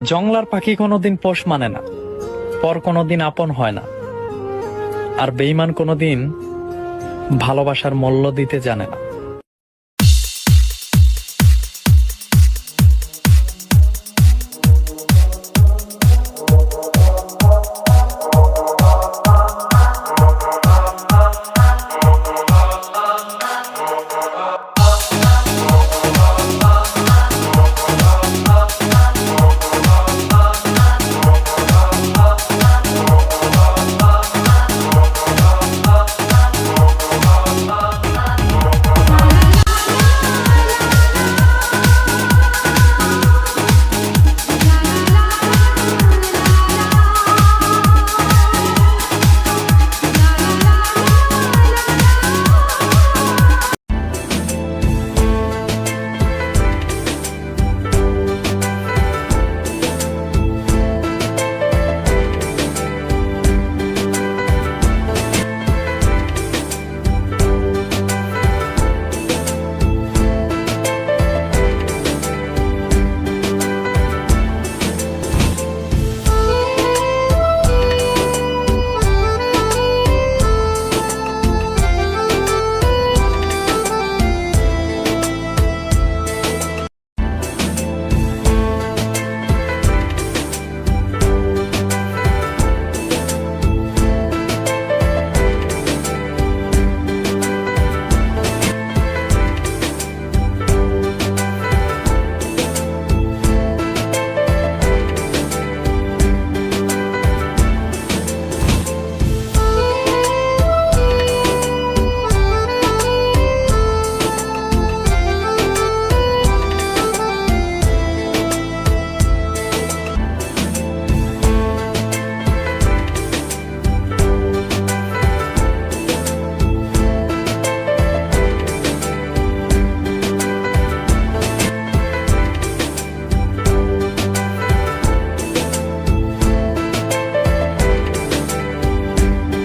জংলার পাখি কোনোদিন পোষ মানে না, পর কোনোদিন আপন হয় না। আর বেইমান কোনোদিন ভালোবাসার মূল্য দিতে জানে না।